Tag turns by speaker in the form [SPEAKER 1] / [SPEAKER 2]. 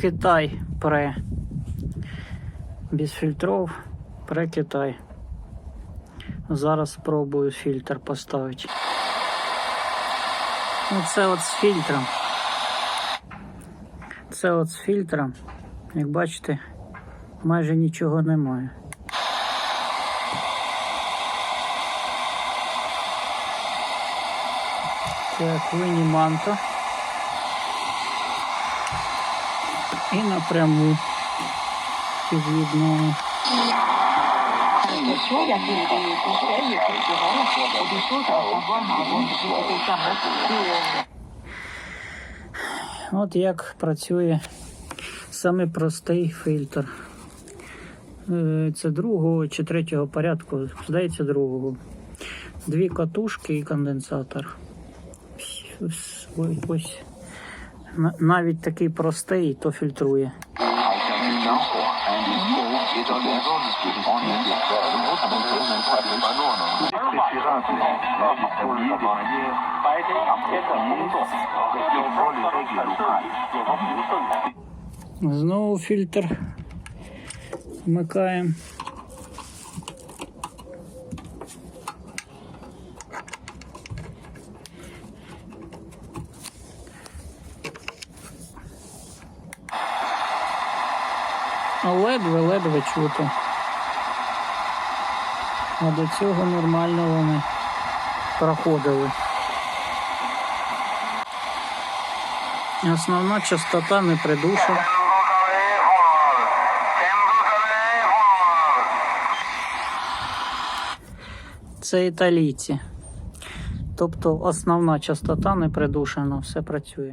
[SPEAKER 1] Китай пре. Без фільтров пре Китай. Зараз спробую фільтр поставити. Оце от з фільтром. Це от з фільтром. Як бачите, майже нічого немає. Так, виніманто.
[SPEAKER 2] Забагато, що там
[SPEAKER 1] От як працює саме простий фільтр. Е, Це другого чи третього порядку, здається, другого. Дві катушки і конденсатор. Ось- навіть такий простий, то фільтрує. Знову фільтр вмикаємо. Ледве-ледве чути. А до цього нормально вони проходили. Основна частота не придушена. Це італійці. Тобто основна частота не придушена, все працює.